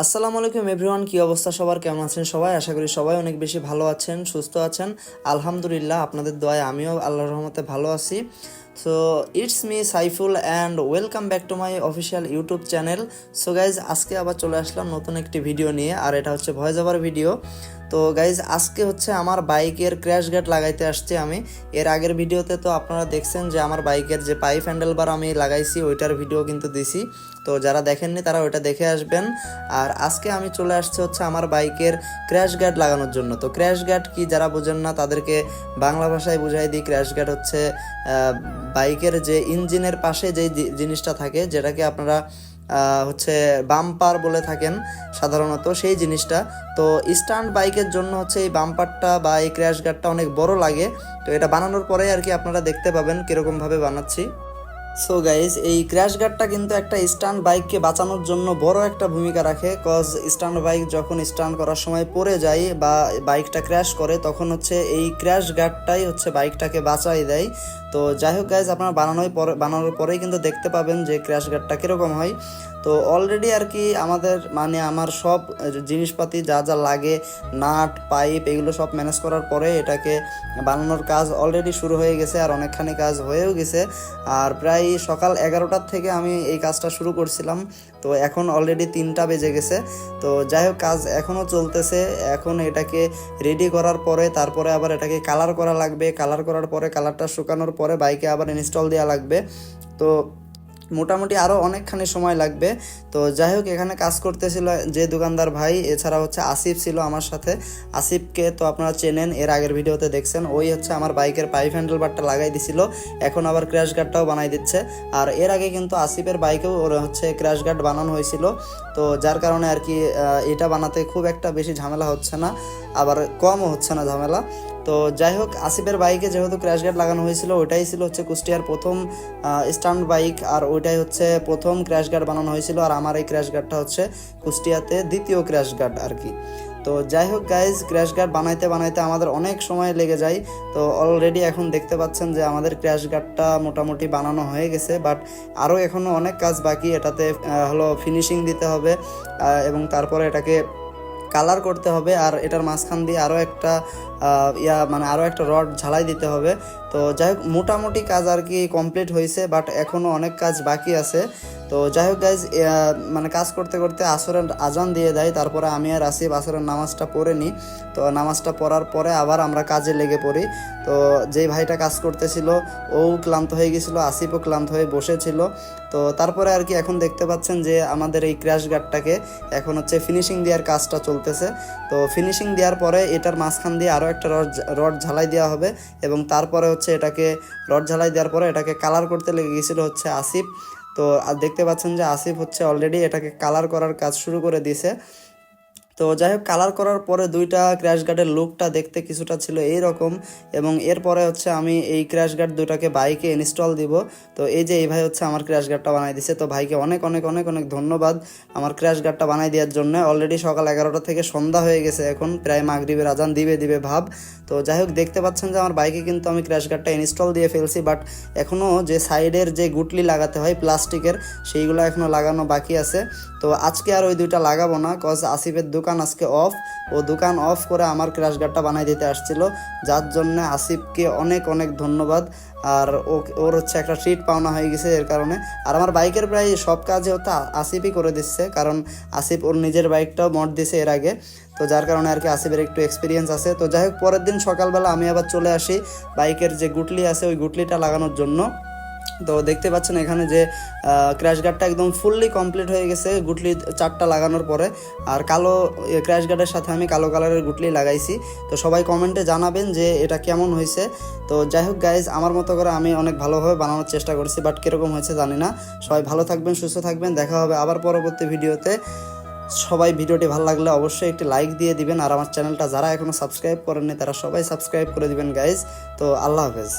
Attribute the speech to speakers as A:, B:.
A: আসসালামু আলাইকুম এভরিওয়ান, কী অবস্থা সবার? কেমন আছেন সবাই? আশা করি সবাই অনেক বেশি ভালো আছেন, সুস্থ আছেন। আলহামদুলিল্লাহ, আপনাদের দয়ায় আমিও আল্লাহর রহমতে ভালো আছি। So it's me Saiful and welcome back to my official YouTube channel so guys আজকে আবার চলে আসলাম নতুন একটি ভিডিও নিয়ে, আর এটা হচ্ছে ভয়েস ওভার ভিডিও তো গাইজ আজকে হচ্ছে আমার বাইকের ক্র্যাশ গার্ড লাগাইতে আসছি আমি। এর আগের ভিডিওতে তো আপনারা দেখছেন যে আমার বাইকের যে পাইপ হ্যান্ডেল বার আমি লাগাইছি, ওইটার ভিডিও কিন্তু দিছি। তো যারা দেখেননি, তারা ওইটা দেখে আসবেন। আর আজকে আমি চলে আসছি হচ্ছে আমার বাইকের ক্র্যাশ গার্ড লাগানোর জন্য। তো ক্র্যাশ গার্ড কি যারা বোঝেন না, তাদেরকে বাংলা ভাষায় বুঝাই দিই। ক্র্যাশ গার্ড হচ্ছে বাইকের যে ইঞ্জিনের পাশে যে জিনিসটা থাকে, যেটাকে আপনারা হচ্ছে বাম্পার বলে থাকেন সাধারণত সেই জিনিসটা। তো স্টান্ট বাইকের জন্য হচ্ছে এই বাম্পারটা বা এই ক্র্যাশ গার্ডটা অনেক বড় লাগে। তো এটা বানানোর পরে আর কি আপনারা দেখতে পাবেন কীরকমভাবে বানাচ্ছি। সো গাইজ এই ক্র্যাশ গার্ডটা কিন্তু একটা স্ট্যান্ড বাইককে বাঁচানোর জন্য বড় একটা ভূমিকা রাখে কজ স্ট্যান্ড বাইক যখন স্ট্যান্ড করার সময় পড়ে যায় বা বাইকটা ক্র্যাশ করে, তখন হচ্ছে এই ক্র্যাশ গার্ডটাই হচ্ছে বাইকটাকে বাঁচাই দেয়। তো যাই হোক গাইজ আপনারা বানানোর পরে, বানানোর পরেই কিন্তু দেখতে পাবেন যে ক্র্যাশ গার্ডটা কীরকম হয়। তো অলরেডি আর কি আমাদের মানে আমার সব জিনিসপাতি যা যা লাগে, নাট, পাইপ, এগুলো সব ম্যানেজ করার পরে এটাকে বানানোর কাজ অলরেডি শুরু হয়ে গেছে আর অনেকখানি কাজ হয়েও গেছে। আর প্রায় সকাল এগারোটার থেকে আমি এই কাজটা শুরু করছিলাম। তো এখন অলরেডি তিনটা বেজে গেছে। তো যাই হোক, কাজ এখনও চলতেছে। এখন এটাকে রেডি করার পরে, তারপরে আবার এটাকে কালার করা লাগবে। কালার করার পরে কালারটা শুকানোর পরে বাইকে আবার ইনস্টল দেওয়া লাগবে। তো মোটামুটি আরও অনেকখানি সময় লাগবে। তো যাই হোক, এখানে কাজ করতেছিল যে দোকানদার ভাই, এছাড়া হচ্ছে আসিফ ছিল আমার সাথে। আসিফকে তো আপনারা চেনেন, এর আগের ভিডিওতে দেখছেন। ওই হচ্ছে আমার বাইকের পাইপ হ্যান্ডেল বারটা লাগাই দিছিল। এখন আবার ক্র্যাশ গার্ডটাও বানাই দিচ্ছে। আর এর আগে কিন্তু আসিফের বাইকেও ওর হচ্ছে ক্র্যাশ গার্ড বানানো হয়েছিল। তো যার কারণে আর কি এটা বানাতে খুব একটা বেশি ঝামেলা হচ্ছে না। আবার কমও হচ্ছে না ঝামেলা। তো যাই হোক, আসিফের বাইকে যেহেতু ক্র্যাশ গার্ড লাগানো হয়েছিল, ওইটাই ছিল হচ্ছে কুষ্টিয়ার প্রথম স্ট্যান্ড বাইক আর ওইটাই হচ্ছে প্রথম ক্র্যাশ গার্ড বানানো হয়েছিল আর আমার এই ক্র্যাশ গার্ডটা হচ্ছে কুষ্টিয়াতে দ্বিতীয় ক্র্যাশ গার্ড আর কি। তো যাই হোক গাইজ ক্র্যাশ গার্ড বানাইতে বানাইতে আমাদের অনেক সময় লেগে যায়। তো অলরেডি এখন দেখতে পাচ্ছেন যে আমাদের ক্র্যাশ গার্ডটা মোটামুটি বানানো হয়ে গেছে বাট আরও এখনও অনেক কাজ বাকি, এটাতে হলো ফিনিশিং দিতে হবে এবং তারপরে এটাকে কালার করতে হবে আর এটার মাঝখান দিয়ে আরও একটা ইয়া মানে আরও একটা রড ঝালাই দিতে হবে। তো যাই হোক, মোটামুটি কাজ আর কি কমপ্লিট হয়েছে বাট এখনও অনেক কাজ বাকি আছে। তো যাই হোক গাইজ মানে কাজ করতে করতে আসরের আজান দিয়ে দেয়, তারপরে আমি আর আসিফ আসরের নামাজটা পড়ে নিই। তো নামাজটা পড়ার পরে আবার আমরা কাজে লেগে পড়ি। তো যেই ভাইটা কাজ করতেছিল, ও ক্লান্ত হয়ে গেছিল, আসিফও ক্লান্ত হয়ে বসেছিল। তো তারপরে আর কি এখন দেখতে পাচ্ছেন যে আমাদের এই ক্র্যাশ গার্ডটাকে এখন হচ্ছে ফিনিশিং দেওয়ার কাজটা চলতেছে। তো ফিনিশিং দেওয়ার পরে এটার মাঝখান দিয়ে আরও একটা রড রড ঝালাই দেওয়া হবে এবং তারপরে হচ্ছে এটাকে, রড ঝালাই দেওয়ার পরে এটাকে কালার করতে লেগে গেছিল হচ্ছে আসিফ। তো দেখতে পাচ্ছেন যে আসিফ হচ্ছে অলরেডি এটাকে কালার করার কাজ শুরু করে দিয়েছে। তো যাই হোক কালার করার পরে দুইটা ক্র্যাশ গার্ডের লুকটা দেখতে কিছুটা ছিল এই রকম এবং এরপরে হচ্ছে আমি এই ক্র্যাশ গার্ড দুটাকে বাইকে ইনস্টল দিব। তো এই যে এই ভাই হচ্ছে আমার ক্র্যাশ গার্ডটা বানাই দিছে। তো ভাইকে অনেক অনেক অনেক অনেক ধন্যবাদ আমার ক্র্যাশ গার্ডটা বানাই দেওয়ার জন্য। অলরেডি সকাল এগারোটা থেকে সন্ধ্যা হয়ে গেছে এখন, প্রায় মাগরিবের আজান দিবে দিবে ভাব। তো যাই হোক, দেখতে পাচ্ছেন যে আমার বাইকে কিন্তু আমি ক্র্যাশ গার্ডটা ইনস্টল দিয়ে ফেলছি বাট এখনও যে সাইডের যে গুটলি লাগাতে হয় প্লাস্টিকের সেইগুলো এখনও লাগানো বাকি আছে। তো আজকে আর ওই দুইটা লাগাবো না কজ আসিফের দোকান আজকে অফ ও দোকান অফ করে আমার ক্র্যাশ গার্ডটা বানাই দিতে আসছিল। যার জন্য আসিফকে অনেক অনেক ধন্যবাদ। আর ওর হচ্ছে একটা ট্রিট পাওনা হয়ে গেছে এর কারণে। আর আমার বাইকের প্রায় সব কাজে আ- আসিফই করে দিচ্ছে। কারণ আসিফ ওর নিজের বাইকটাও মট দিছে এর আগে। তো যার কারণে আর কি আসিফের একটু এক্সপিরিয়েন্স আছে। তো যাই হোক, পরের দিন সকালবেলা আমি আবার চলে আসি বাইকের যে গুটলি আছে, ওই গুটলিটা লাগানোর জন্য। তো দেখতে পাচ্ছেন এখানে যে ক্র্যাশ গার্ডটা একদম ফুললি কমপ্লিট হয়ে গেছে, গুটলি চারটা লাগানোর পরে। আর কালো ক্র্যাশ গার্ডের সাথে আমি কালো কালারের গুটলি লাগাইছি। তো সবাই কমেন্টে জানাবেন যে এটা কেমন হয়েছে। তো যাই হোক গাইজ আমার মতো করে আমি অনেক ভালোভাবে বানানোর চেষ্টা করছি বাট কীরকম হয়েছে জানি না। সবাই ভালো থাকবেন, সুস্থ থাকবেন, দেখা হবে আবার পরবর্তী ভিডিওতে। সবাই ভিডিওটি ভালো লাগলে অবশ্যই একটি লাইক দিয়ে দিবেন, আর আমার চ্যানেলটা যারা এখনও সাবস্ক্রাইব করেননি, তারা সবাই সাবস্ক্রাইব করে দিবেন গাইজ তো আল্লাহ হাফেজ।